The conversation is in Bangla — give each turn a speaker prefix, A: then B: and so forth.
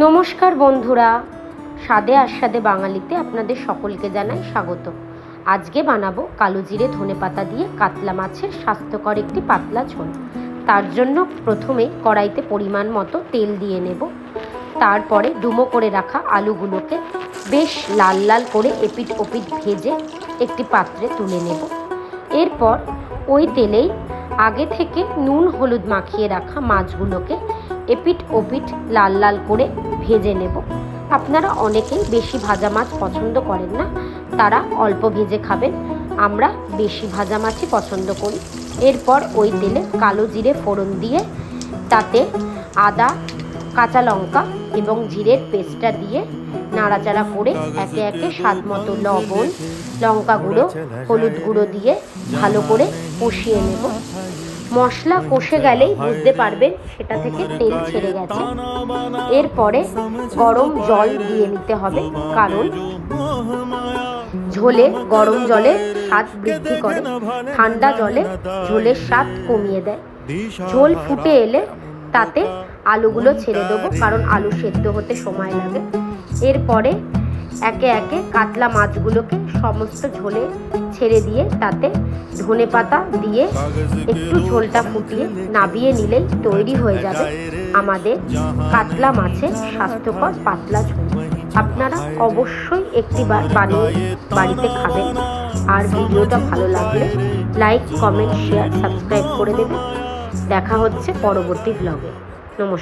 A: নমস্কার বন্ধুরা, স্বাদে আস্বাদে বাঙালিতে আপনাদের সকলকে জানাই স্বাগত। আজকে বানাবো কালো জিরে ধনে পাতা দিয়ে কাতলা মাছের স্বাস্থ্যকর একটি পাতলা ঝোল। তার জন্য প্রথমে কড়াইতে পরিমাণ মতো তেল দিয়ে নেব। তারপরে ডুমো করে রাখা আলুগুলোকে বেশ লাল লাল করে এপিট ওপিট ভেজে একটি পাত্রে তুলে নেব। এরপর ওই তেলেই আগে থেকে নুন, হলুদ মাখিয়ে রাখা মাছগুলোকে এপিট ওপিট লাল লাল করে ভেজে নেব। আপনারা অনেকেই বেশি ভাজা মাছ পছন্দ করেন না, তারা অল্প ভেজে খাবেন। আমরা বেশি ভাজা মাছই পছন্দ করি। এরপর ওই তেলে কালো জিরে ফোড়ন দিয়ে তাতে আদা, কাঁচা লঙ্কা এবং জিরের পেস্টটা দিয়ে নাড়াচাড়া করে একে একে স্বাদ মতো লবণ লঙ্কা গুঁড়ো হলুদ গুঁড়ো দিয়ে ভালো করে কষিয়ে নেব। মশলা কষে গেলেই বুঝতে পারবেন সেটা থেকে তেল ছেড়ে গেছে। এরপরে গরম জল দিয়ে নিতে হবে, কারণ ঝোলে গরম জলে স্বাদ বৃদ্ধি করে, ঠান্ডা জলে ঝোলের স্বাদ কমিয়ে দেয়। ঝোল ফুটে এলে তাতে আলুগুলো ছেড়ে দেবো, কারণ আলু সেদ্ধ হতে সময় লাগে। এরপরে একে একে কাতলা মাছগুলোকে সমস্ত ঝোলে ছেড়ে দিয়ে তাতে ধনে পাতা দিয়ে একটু ঝোলটা ফুটিয়ে নাবিয়ে নিলেই তৈরি হয়ে যাবে আমাদের কাতলা মাছের স্বাস্থ্যকর পাতলা ঝোল। আপনারা অবশ্যই একটি বানিয়ে বাড়িতে খাবেন। আর ভিডিওটা ভালো লাগলে লাইক, কমেন্ট, শেয়ার, সাবস্ক্রাইব করে দেবেন। দেখা হচ্ছে পরবর্তী ব্লগে নমস্কার।